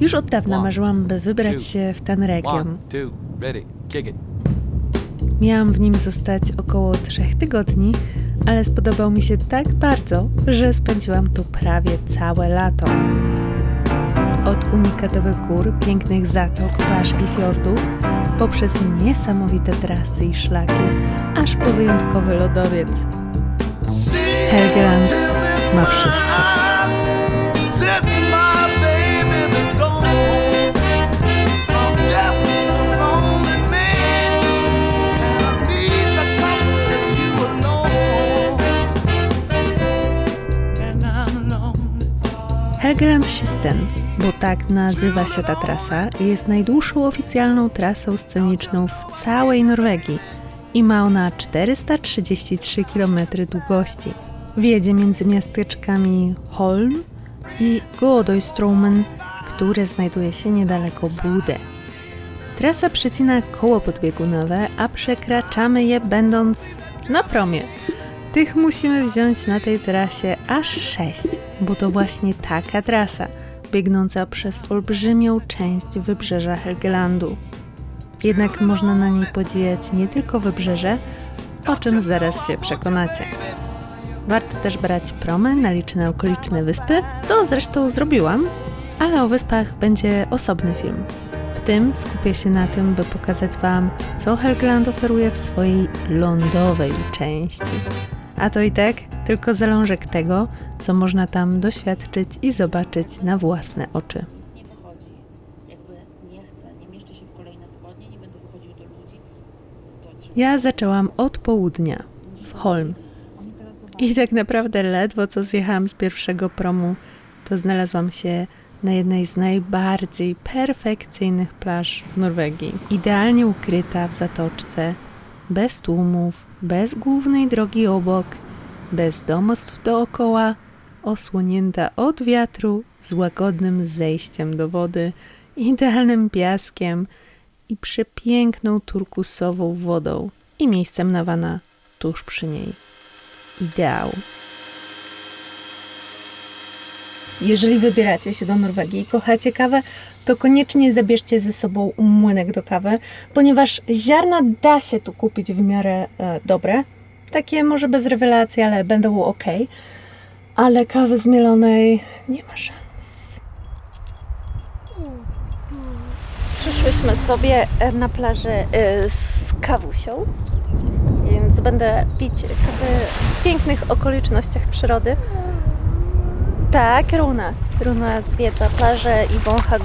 Już od dawna marzyłam, by wybrać się w ten region. Miałam w nim zostać około trzech tygodni, ale spodobał mi się tak bardzo, że spędziłam tu prawie całe lato. Od unikatowych gór, pięknych zatok, plaż i fiordów, poprzez niesamowite trasy i szlaki, aż po wyjątkowy lodowiec. Helgeland ma wszystko. Lonely. Helgelandskysten, bo tak nazywa się ta trasa, jest najdłuższą oficjalną trasą sceniczną w całej Norwegii i ma ona 433 km długości. Wiedzie między miasteczkami Holm i Godoystromen, które znajduje się niedaleko Budę. Trasa przecina koło podbiegunowe, a przekraczamy je będąc na promie. Tych musimy wziąć na tej trasie aż sześć, bo to właśnie taka trasa, biegnąca przez olbrzymią część wybrzeża Helgelandu. Jednak można na niej podziwiać nie tylko wybrzeże, o czym zaraz się przekonacie. Warto też brać promy na liczne okoliczne wyspy, co zresztą zrobiłam, ale o wyspach będzie osobny film. W tym skupię się na tym, by pokazać Wam, co Helgeland oferuje w swojej lądowej części. A to i tak tylko zalążek tego, co można tam doświadczyć i zobaczyć na własne oczy. nic nie wychodzi. Jakby nie chcę, nie mieszczę się w kolejne spodnie, nie będę wychodził do ludzi. To trzeba. Ja zaczęłam od południa, w Holm. I tak naprawdę ledwo co zjechałam z pierwszego promu, to znalazłam się na jednej z najbardziej perfekcyjnych plaż w Norwegii. Idealnie ukryta w zatoczce, bez tłumów, bez głównej drogi obok, bez domostw dookoła, osłonięta od wiatru, z łagodnym zejściem do wody, idealnym piaskiem i przepiękną turkusową wodą i miejscem na wana tuż przy niej ideał. Jeżeli wybieracie się do Norwegii i kochacie kawę, to koniecznie zabierzcie ze sobą młynek do kawy, ponieważ ziarna da się tu kupić w miarę e, dobre. Takie może bez rewelacji, ale będą ok. Ale kawy zmielonej nie ma szans. Przyszłyśmy sobie e, na plażę e, z kawusią, więc będę pić kawę w pięknych okolicznościach przyrody. Tak, Runa. Runa zwiedza plażę i wącha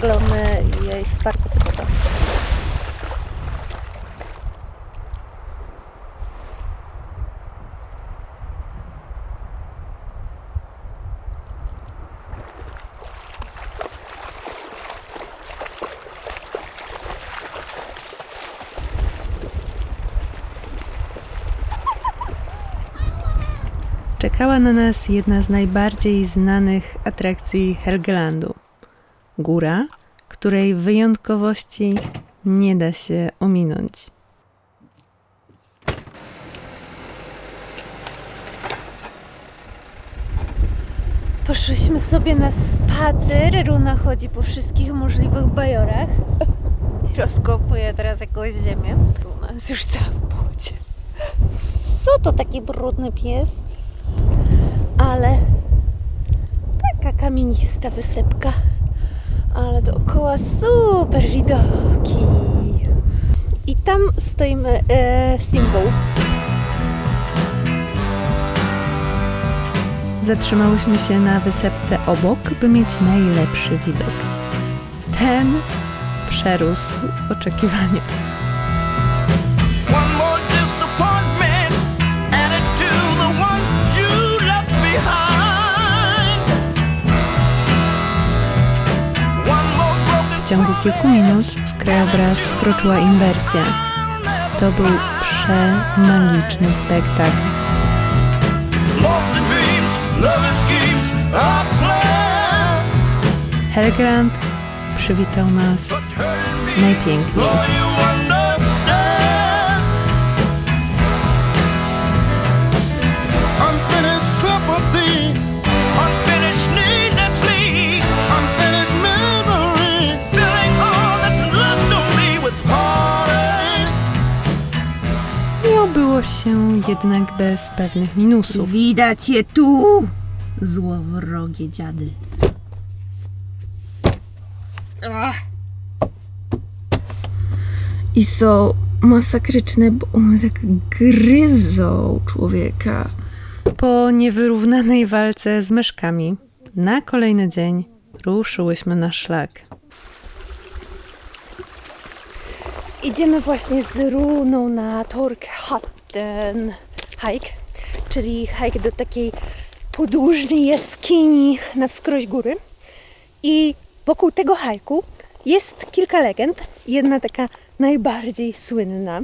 i jej się bardzo podoba. Czekała na nas jedna z najbardziej znanych atrakcji Helgelandu. Góra, której wyjątkowości nie da się ominąć. Poszłyśmy sobie na spacer. Runa chodzi po wszystkich możliwych bajorach. Rozkopuje teraz jakąś ziemię. Runa jest już cała w błocie. Co to taki brudny pies? Ale taka kamienista wysepka, ale dookoła super widoki. I tam stoimy e. Zatrzymałyśmy się na wysepce obok, by mieć najlepszy widok. Ten przerósł oczekiwania. Ciągu kilku minut w krajobraz wkroczyła inwersja. To był przemagiczny spektakl. Helgeland przywitał nas najpiękniej. Się jednak bez pewnych minusów. Widać je tu, złowrogie dziady. I są masakryczne, bo one tak gryzą człowieka. Po niewyrównanej walce z myszkami, na kolejny dzień ruszyłyśmy na szlak. Idziemy właśnie z Runą na Torkhatten hike, czyli hike do takiej podłużnej jaskini na wskroś góry. I wokół tego hajku jest kilka legend. Jedna taka najbardziej słynna.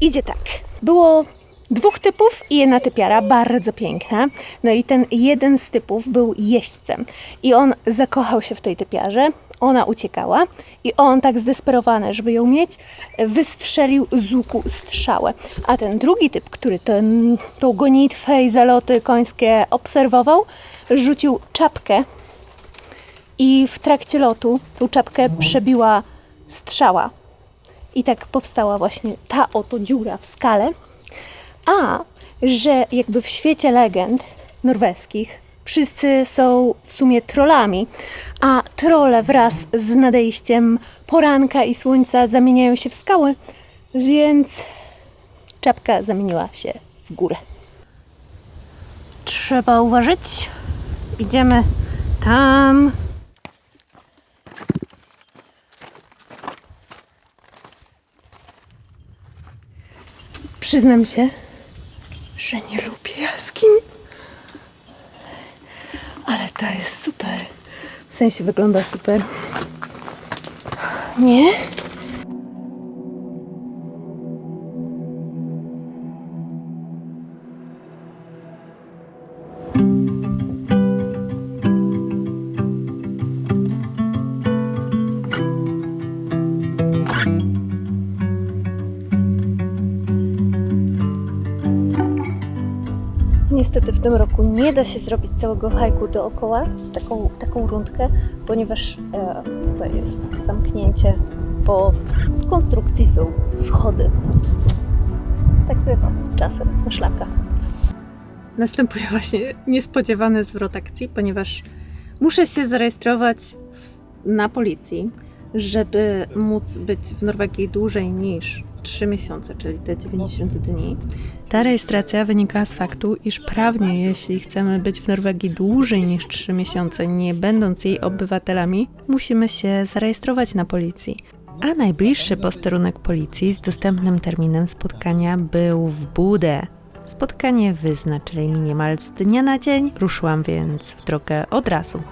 Idzie tak. Było dwóch typów i jedna typiara, bardzo piękna. No i ten jeden z typów był jeźdźcem. I on zakochał się w tej typiarze. Ona uciekała i on tak zdesperowany, żeby ją mieć, wystrzelił z łuku strzałę. A ten drugi typ, który ten, tą gonitwę i zaloty końskie obserwował, rzucił czapkę i w trakcie lotu tą czapkę przebiła strzała. I tak powstała właśnie ta oto dziura w skale. A że jakby w świecie legend norweskich wszyscy są w sumie trollami, a trolle wraz z nadejściem poranka i słońca zamieniają się w skały, więc czapka zamieniła się w górę. Trzeba uważać. Idziemy tam. Przyznam się, że nie lubię jaskiń. Ta jest super. W sensie wygląda super. Nie? Niestety w tym roku nie da się zrobić całego hajku dookoła z taką, taką rundkę, ponieważ e, tutaj jest zamknięcie, bo w konstrukcji są schody. Tak bywa czasem na szlakach. Następuje właśnie niespodziewany zwrot akcji, ponieważ muszę się zarejestrować w, na policji, żeby móc być w Norwegii dłużej niż 3 miesiące, czyli te 90 dni. Ta rejestracja wynika z faktu, iż prawnie, jeśli chcemy być w Norwegii dłużej niż 3 miesiące, nie będąc jej obywatelami, musimy się zarejestrować na policji. A najbliższy posterunek policji z dostępnym terminem spotkania był w Budę. Spotkanie wyznaczyli mi niemal z dnia na dzień, ruszyłam więc w drogę od razu.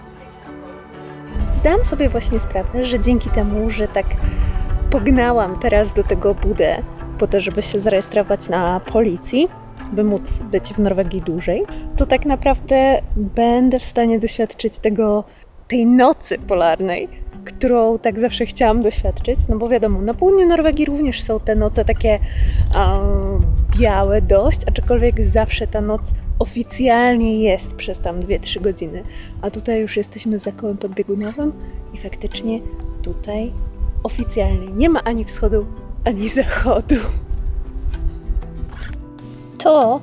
Zdałam sobie właśnie sprawę, że dzięki temu, że tak pognałam teraz do tego budę po to, żeby się zarejestrować na policji, by móc być w Norwegii dłużej, to tak naprawdę będę w stanie doświadczyć tego, tej nocy polarnej, którą tak zawsze chciałam doświadczyć, no bo wiadomo, na południu Norwegii również są te noce takie em, białe dość, aczkolwiek zawsze ta noc oficjalnie jest przez tam 2-3 godziny, a tutaj już jesteśmy za kołem podbiegunowym i faktycznie tutaj oficjalnie nie ma ani wschodu, ani zachodu. To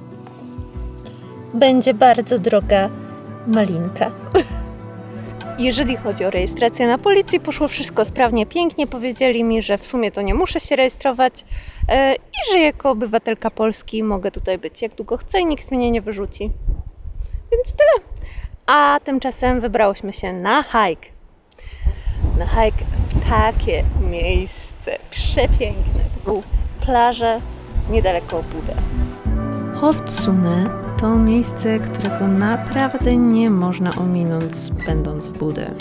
będzie bardzo droga malinka. Jeżeli chodzi o rejestrację na policji, poszło wszystko sprawnie, pięknie. Powiedzieli mi, że w sumie to nie muszę się rejestrować e, i że jako obywatelka Polski mogę tutaj być jak długo chcę i nikt mnie nie wyrzuci. Więc tyle. A tymczasem wybrałyśmy się na hike. Na hike w takie miejsce przepiękne. Taką plażę niedaleko Budę. Hoftsune to miejsce, którego naprawdę nie można ominąć, będąc w Budę.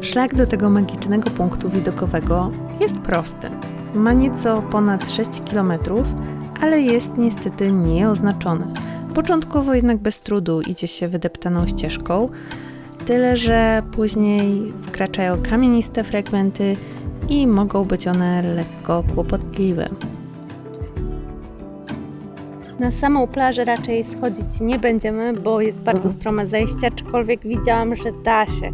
Szlak do tego magicznego punktu widokowego jest prosty. Ma nieco ponad 6 km, ale jest niestety nieoznaczony. Początkowo jednak bez trudu idzie się wydeptaną ścieżką, tyle że później wkraczają kamieniste fragmenty i mogą być one lekko kłopotliwe. Na samą plażę raczej schodzić nie będziemy, bo jest bardzo strome zejście, aczkolwiek widziałam, że da się.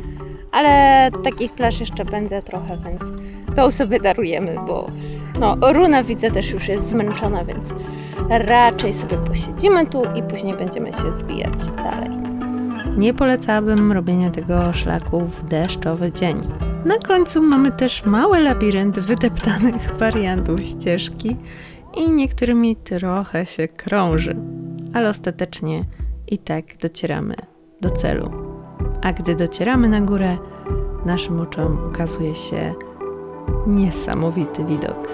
Ale takich plaż jeszcze będzie trochę, więc to sobie darujemy, bo No, Runa widzę też już jest zmęczona, więc raczej sobie posiedzimy tu i później będziemy się zwijać dalej. Nie polecałabym robienia tego szlaku w deszczowy dzień. Na końcu mamy też mały labirynt wydeptanych wariantów ścieżki i niektórymi trochę się krąży, ale ostatecznie i tak docieramy do celu. A gdy docieramy na górę, naszym oczom ukazuje się niesamowity widok.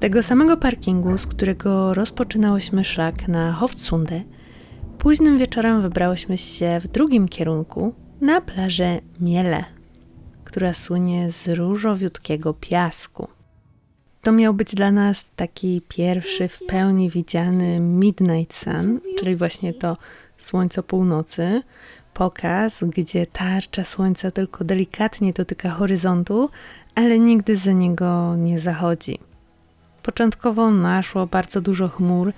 Tego samego parkingu, z którego rozpoczynałyśmy szlak na Hofsunde, późnym wieczorem wybrałyśmy się w drugim kierunku na plażę Miele, która słynie z różowiutkiego piasku. To miał być dla nas taki pierwszy w pełni widziany Midnight Sun, czyli właśnie to słońce północy, pokaz, gdzie tarcza słońca tylko delikatnie dotyka horyzontu, ale nigdy za niego nie zachodzi. Początkowo naszło bardzo dużo chmur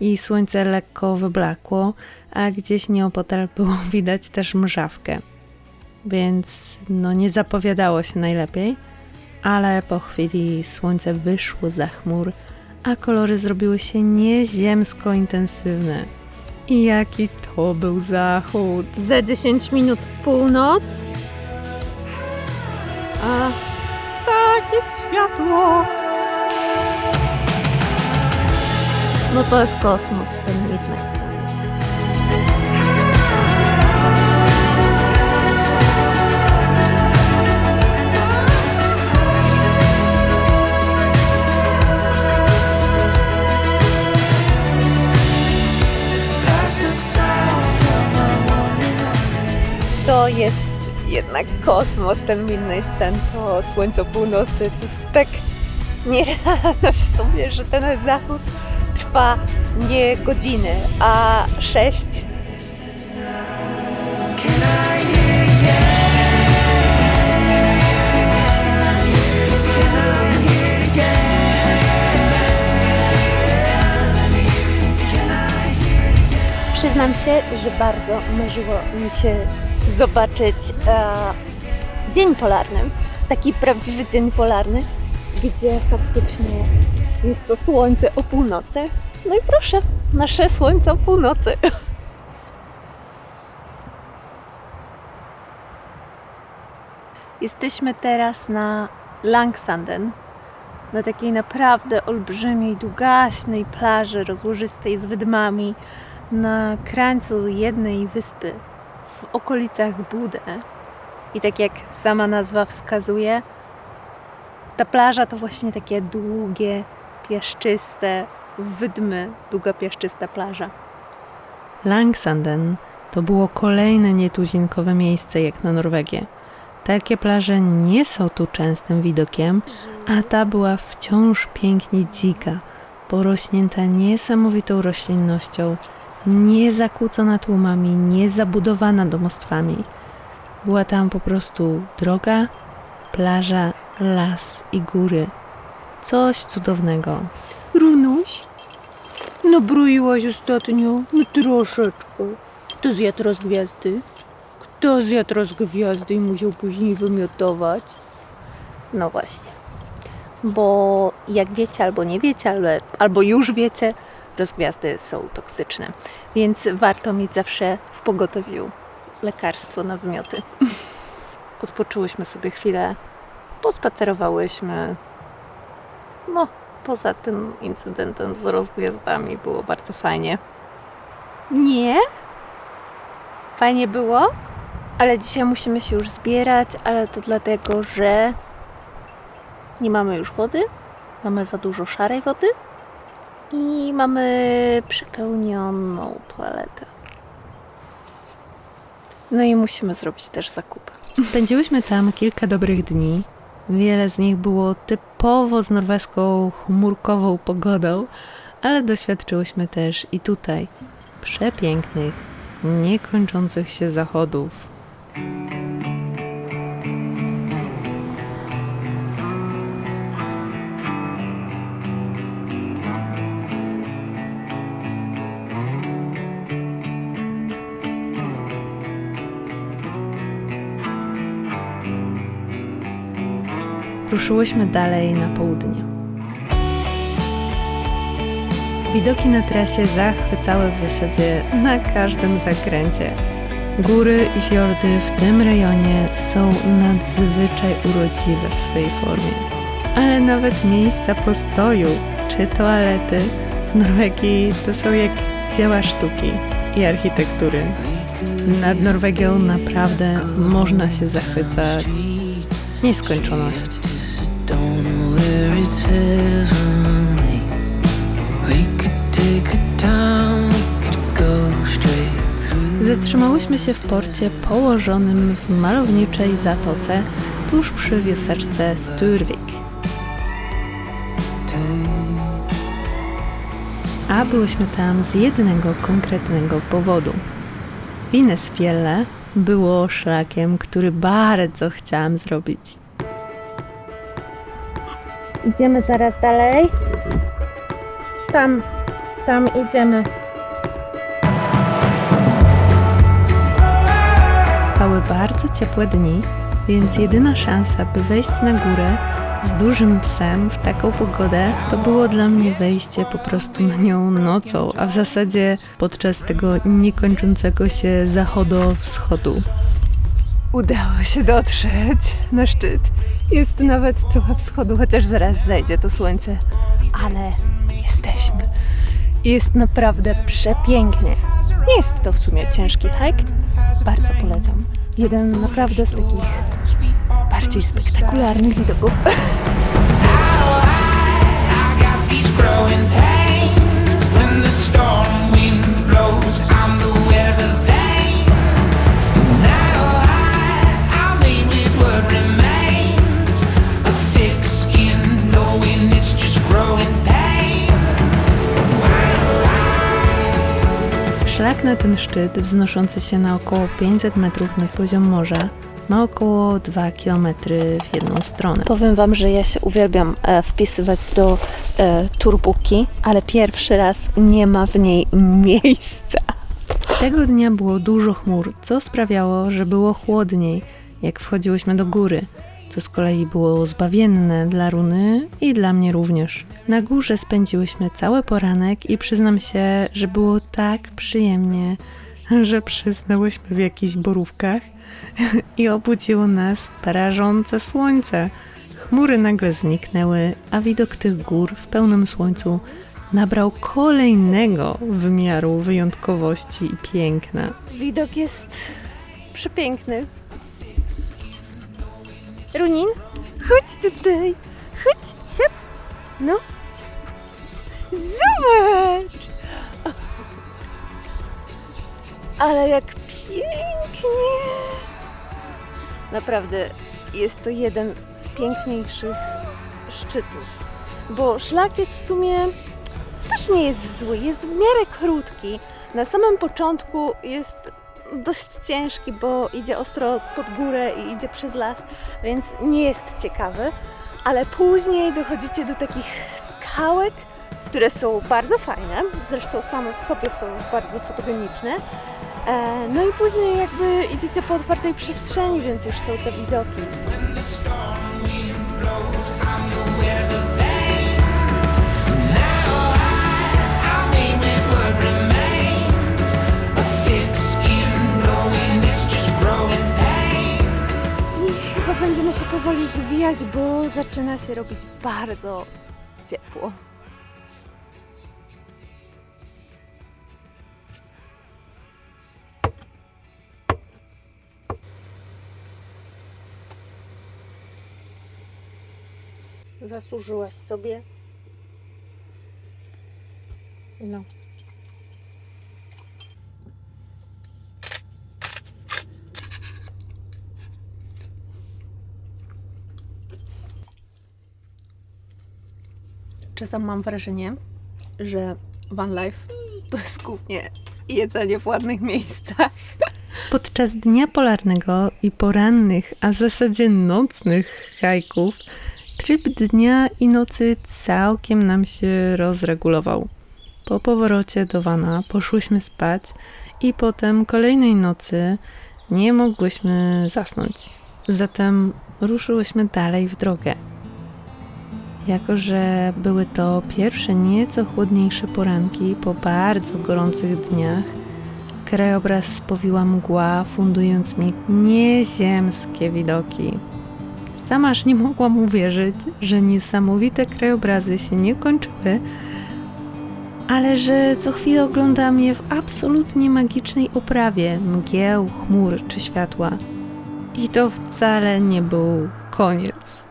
i słońce lekko wyblakło, a gdzieś nieopodal było widać też mrzawkę. Więc no nie zapowiadało się najlepiej, ale po chwili słońce wyszło za chmur, a kolory zrobiły się nieziemsko intensywne. I jaki to był zachód! Za 10 minut północ. A takie światło! No to jest kosmos, ten Midnight Sun. To jest jednak kosmos, ten Midnight Sun, to słońce północy. To jest tak nierealne w sumie, że ten zachód trwa nie godziny, a sześć. Przyznam się, że bardzo marzyło mi się zobaczyć e, dzień polarny, taki prawdziwy dzień polarny, gdzie faktycznie jest to słońce o północy. No i proszę, nasze słońce o północy. Jesteśmy teraz na Langsanden, na takiej naprawdę olbrzymiej, długaśnej plaży rozłożystej z wydmami na krańcu jednej wyspy w okolicach Budę. I tak jak sama nazwa wskazuje, ta plaża to właśnie takie długie, piaszczyste wydmy, długa piaszczysta plaża. Langsanden to było kolejne nietuzinkowe miejsce jak na Norwegię. Takie plaże nie są tu częstym widokiem, a ta była wciąż pięknie dzika, porośnięta niesamowitą roślinnością, nie zakłócona tłumami, nie zabudowana domostwami. Była tam po prostu droga, plaża, las i góry. Coś cudownego. Runuś, nabroiłaś ostatnio? No troszeczkę. Kto zjadł raz gwiazdy? Kto zjadł raz gwiazdy i musiał później wymiotować? No właśnie. Bo jak wiecie albo nie wiecie, ale, albo już wiecie, rozgwiazdy są toksyczne. Więc warto mieć zawsze w pogotowiu lekarstwo na wymioty. Odpoczyłyśmy sobie chwilę, pospacerowałyśmy. No, poza tym incydentem z rozgwiazdami było bardzo fajnie. Nie? Fajnie było? Ale dzisiaj musimy się już zbierać, ale to dlatego, że nie mamy już wody, mamy za dużo szarej wody i mamy przepełnioną toaletę. No i musimy zrobić też zakupy. Spędziłyśmy tam kilka dobrych dni. Wiele z nich było typowo z norweską chmurkową pogodą, ale doświadczyłyśmy też i tutaj przepięknych, niekończących się zachodów. Ruszyłyśmy dalej na południe. Widoki na trasie zachwycały w zasadzie na każdym zakręcie. Góry i fiordy w tym rejonie są nadzwyczaj urodziwe w swojej formie. Ale nawet miejsca postoju czy toalety w Norwegii to są jak dzieła sztuki i architektury. Nad Norwegią naprawdę można się zachwycać w nieskończoność. Zatrzymałyśmy się w porcie położonym w malowniczej zatoce tuż przy wioseczce Sturvik. A byłyśmy tam z jednego konkretnego powodu. Winesfielle było szlakiem, który bardzo chciałam zrobić. Idziemy zaraz dalej. Tam, tam idziemy. Trwały bardzo ciepłe dni, więc jedyna szansa, by wejść na górę z dużym psem w taką pogodę, to było dla mnie wejście po prostu na nią nocą, a w zasadzie podczas tego niekończącego się zachodu-wschodu. Udało się dotrzeć na szczyt. Jest nawet trochę wschodu, chociaż zaraz zejdzie to słońce. Ale jesteśmy. Jest naprawdę przepięknie. Jest to w sumie ciężki hike. Bardzo polecam. Jeden naprawdę z takich bardziej spektakularnych widoków. Szlak na ten szczyt, wznoszący się na około 500 metrów nad poziom morza, ma około 2 km w jedną stronę. Powiem Wam, że ja się uwielbiam e, wpisywać do e, turbuki, ale pierwszy raz nie ma w niej miejsca. Tego dnia było dużo chmur, co sprawiało, że było chłodniej, jak wchodziłyśmy do góry, co z kolei było zbawienne dla Runy i dla mnie również. Na górze spędziłyśmy cały poranek i przyznam się, że było tak przyjemnie, że przysnęłyśmy w jakichś borówkach i obudziło nas parażące słońce. Chmury nagle zniknęły, a widok tych gór w pełnym słońcu nabrał kolejnego wymiaru wyjątkowości i piękna. Widok jest przepiękny. Runin, chodź tutaj. Chodź, siad. No. Zobacz. Ale jak pięknie. Naprawdę jest to jeden z piękniejszych szczytów. Bo szlak jest w sumie też nie jest zły, jest w miarę krótki. Na samym początku jest dość ciężki, bo idzie ostro pod górę i idzie przez las, więc nie jest ciekawy. Ale później dochodzicie do takich skałek, które są bardzo fajne, zresztą same w sobie są już bardzo fotogeniczne. E, No i później jakby idziecie po otwartej przestrzeni, więc już są te widoki. I chyba będziemy się powoli zwijać, bo zaczyna się robić bardzo ciepło. Zasłużyłaś sobie. No. Czasem mam wrażenie, że van life to jest głównie jedzenie w ładnych miejscach. Podczas dnia polarnego i porannych, a w zasadzie nocnych hajków, tryb dnia i nocy całkiem nam się rozregulował. Po powrocie do Wana poszłyśmy spać i potem kolejnej nocy nie mogłyśmy zasnąć. Zatem ruszyłyśmy dalej w drogę. Jako, że były to pierwsze nieco chłodniejsze poranki po bardzo gorących dniach, krajobraz spowiła mgła, fundując mi nieziemskie widoki. Sama aż nie mogłam uwierzyć, że niesamowite krajobrazy się nie kończyły, ale że co chwilę oglądam je w absolutnie magicznej oprawie mgieł, chmur czy światła. I to wcale nie był koniec.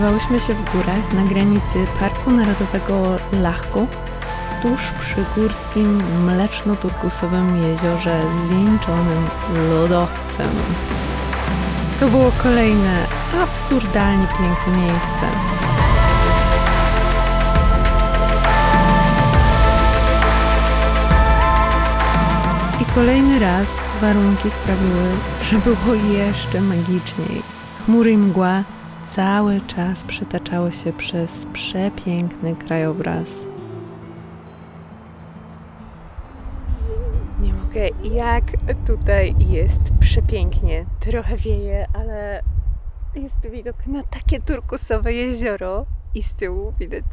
Znajdowałyśmy się w górach na granicy Parku Narodowego Lachko, tuż przy górskim mleczno-turkusowym jeziorze zwieńczonym lodowcem. To było kolejne absurdalnie piękne miejsce. I kolejny raz warunki sprawiły, że było jeszcze magiczniej. Chmury i mgła cały czas przetaczały się przez przepiękny krajobraz. Nie mogę, jak tutaj jest przepięknie. Trochę wieje, ale jest widok na takie turkusowe jezioro i z tyłu widać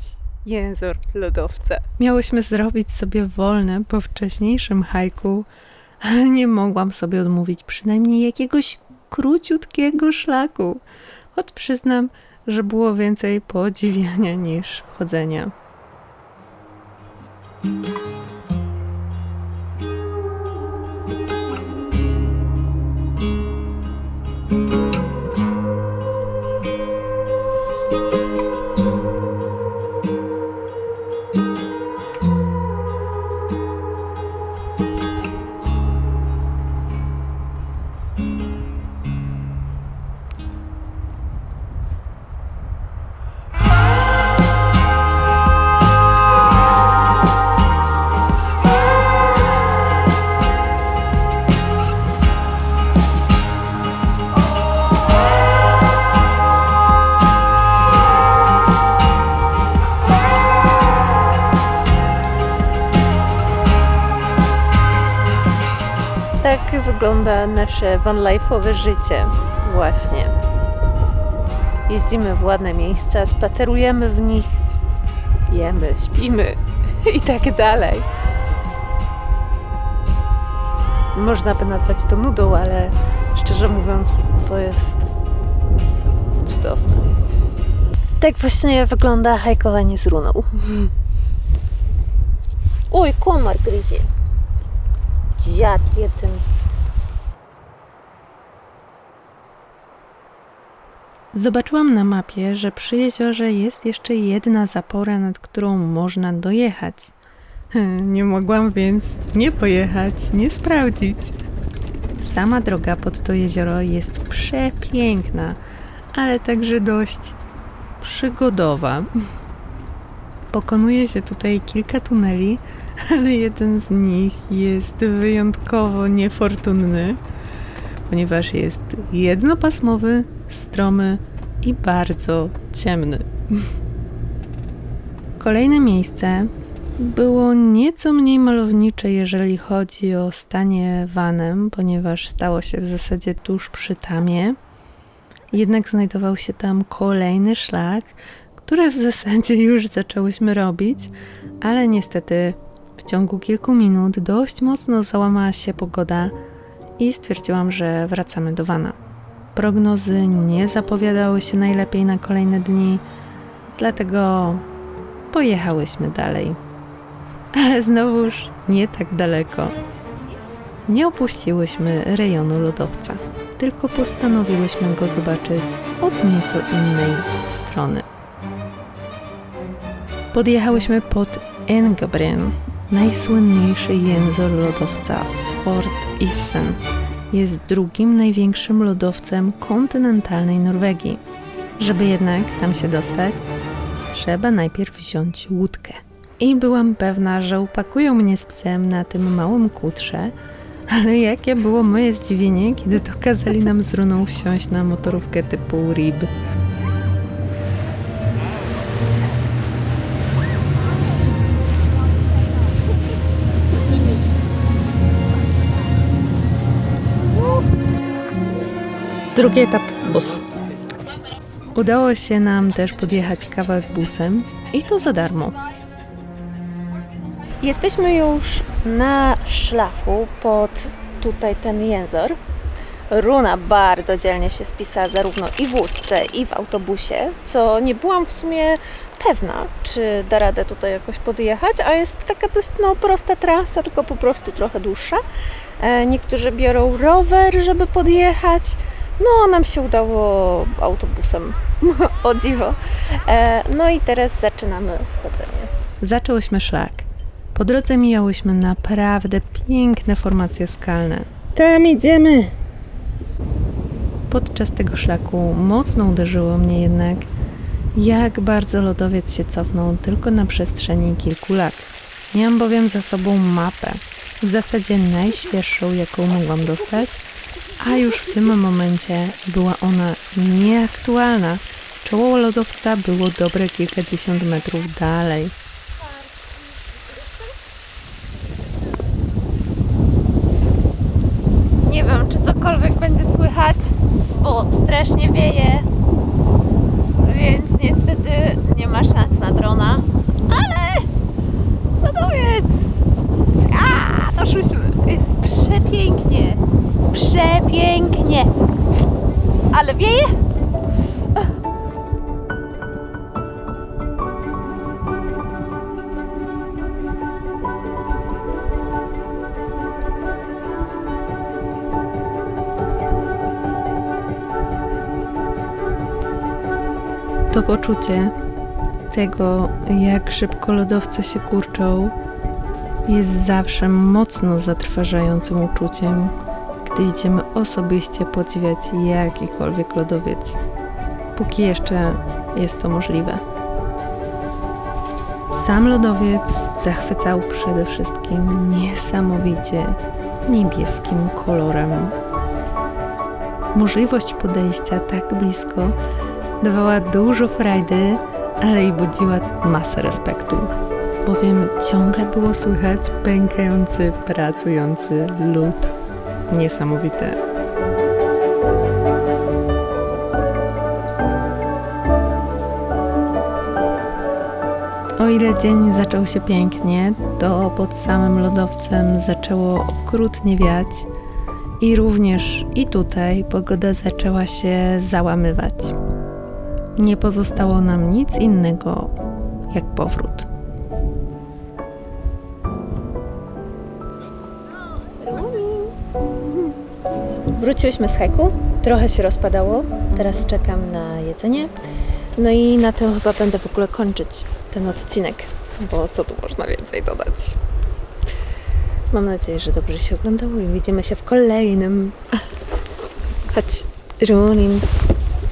jęzor lodowca. Miałyśmy zrobić sobie wolne po wcześniejszym hajku, ale nie mogłam sobie odmówić przynajmniej jakiegoś króciutkiego szlaku. Choć przyznam, że było więcej podziwiania niż chodzenia. Nasze vanlife'owe życie. Właśnie. Jeździmy w ładne miejsca, spacerujemy w nich, jemy, śpimy i tak dalej. Można by nazwać to nudą, ale szczerze mówiąc, to jest cudowne. Tak właśnie wygląda hajkowanie z runą. Oj, komar gryzie. Dziad jeden. Zobaczyłam na mapie, że przy jeziorze jest jeszcze jedna zapora, nad którą można dojechać. Nie mogłam więc nie pojechać, nie sprawdzić. Sama droga pod to jezioro jest przepiękna, ale także dość przygodowa. Pokonuje się tutaj kilka tuneli, ale jeden z nich jest wyjątkowo niefortunny, ponieważ jest jednopasmowy, stromy i bardzo ciemny. Kolejne miejsce było nieco mniej malownicze, jeżeli chodzi o stanie vanem, ponieważ stało się w zasadzie tuż przy tamie. Jednak znajdował się tam kolejny szlak, który w zasadzie już zaczęłyśmy robić, ale niestety w ciągu kilku minut dość mocno załamała się pogoda i stwierdziłam, że wracamy do Wana. Prognozy nie zapowiadały się najlepiej na kolejne dni, dlatego pojechałyśmy dalej. Ale znowuż nie tak daleko. Nie opuściłyśmy rejonu lodowca, tylko postanowiłyśmy go zobaczyć od nieco innej strony. Podjechałyśmy pod Engabren, najsłynniejszy język lodowca z Fort Issen. Jest drugim największym lodowcem kontynentalnej Norwegii. Żeby jednak tam się dostać, trzeba najpierw wziąć łódkę. I byłam pewna, że upakują mnie z psem na tym małym kutrze, ale jakie było moje zdziwienie, kiedy to kazali nam z runą wsiąść na motorówkę typu RIB. Drugi etap bus. Udało się nam też podjechać kawałek busem i to za darmo. Jesteśmy już na szlaku pod tutaj ten jęzor. Runa bardzo dzielnie się spisała zarówno i w łódce, i w autobusie, co nie byłam w sumie pewna, czy da radę tutaj jakoś podjechać, a jest taka dość no, prosta trasa, tylko po prostu trochę dłuższa. E, niektórzy biorą rower, żeby podjechać. No, nam się udało autobusem, o dziwo. E, no i teraz zaczynamy wchodzenie. Zaczęłyśmy szlak. Po drodze mijałyśmy naprawdę piękne formacje skalne. Tam idziemy. Podczas tego szlaku mocno uderzyło mnie jednak, jak bardzo lodowiec się cofnął tylko na przestrzeni kilku lat. Miałam bowiem za sobą mapę, w zasadzie najświeższą, jaką mogłam dostać, a już w tym momencie była ona nieaktualna. Czoło lodowca było dobre kilkadziesiąt metrów dalej. Nie wiem, czy cokolwiek będzie słychać, bo strasznie wieje. Więc niestety nie ma szans na drona. Ale to więc. A, doszłyśmy. Jest przepięknie. Przepięknie. Ale wieje? To poczucie tego, jak szybko lodowce się kurczą, jest zawsze mocno zatrważającym uczuciem, gdy idziemy osobiście podziwiać jakikolwiek lodowiec, póki jeszcze jest to możliwe. Sam lodowiec zachwycał przede wszystkim niesamowicie niebieskim kolorem. Możliwość podejścia tak blisko dawała dużo frajdy, ale i budziła masę respektu, bowiem ciągle było słychać pękający, pracujący lód. Niesamowite. O ile dzień zaczął się pięknie, to pod samym lodowcem zaczęło okrutnie wiać i również i tutaj pogoda zaczęła się załamywać. Nie pozostało nam nic innego jak powrót. Wróciłyśmy z hajku, trochę się rozpadało, teraz czekam na jedzenie. No i na tym chyba będę w ogóle kończyć ten odcinek, bo co tu można więcej dodać. Mam nadzieję, że dobrze się oglądało i widzimy się w kolejnym. Chodź, Runin.